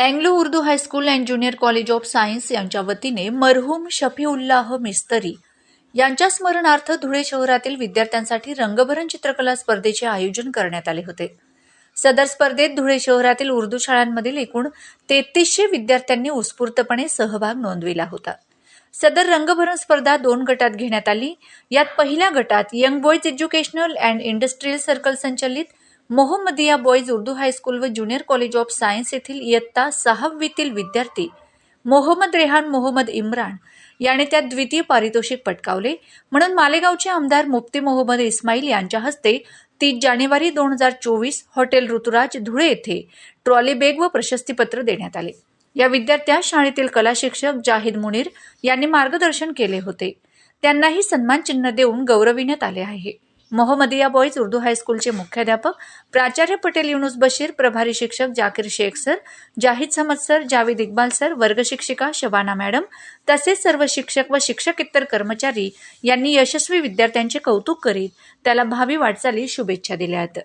Anglo Urdu high school and junior college of science यांच्या वतीने मरहूम शफीउल्लाह मिस्तरी यांच्या स्मरणार्थ धुळे शहरातील विद्यार्थ्यांसाठी रंगभरण चित्रकला स्पर्धेचे आयोजन करण्यात आले होते. सदर स्पर्धेत धुळे शहरातील उर्दू शाळांमधील एकूण तेहतीसशे विद्यार्थ्यांनी उत्स्फूर्तपणे सहभाग नोंदविला होता. सदर रंगभरण स्पर्धा दोन गटात घेण्यात आली. यात पहिल्या गटात young boys educational and industrial circle संचलित Mohammadia boys Urdu high school व ज्युनियर कॉलेज ऑफ सायन्स येथील इयत्ता सहावीतील विद्यार्थी मोहम्मद रेहान मोहम्मद इम्रान याने त्यात द्वितीय पारितोषिक पटकावले. म्हणून मालेगावचे आमदार मुफ्ती मोहम्मद इस्माईल यांच्या हस्ते तीस जानेवारी दोन हजार चोवीस हॉटेल ऋतुराज धुळे येथे ट्रॉली बॅग व प्रशस्तीपत्र देण्यात आले. या विद्यार्थ्या शाळेतील कला शिक्षक जाहिद मुनीर यांनी मार्गदर्शन केले होते. त्यांनाही सन्मान चिन्ह देऊन गौरविण्यात आले आहे. मोहम्मदिया बॉईज उर्दू हायस्कूलचे मुख्याध्यापक. प्राचार्य पटेल युनुस बशीर प्रभारी शिक्षक Zakir Shaikh sir Zahid Samad sir Javed Iqbal sir वर्ग शिक्षिका शबाना मॅडम. तसेच सर्व शिक्षक व शिक्षकेतर कर्मचारी यांनी यशस्वी विद्यार्थ्यांचे कौतुक करीत त्याला भावी वाटचाली शुभेच्छा दिल्या आहेत.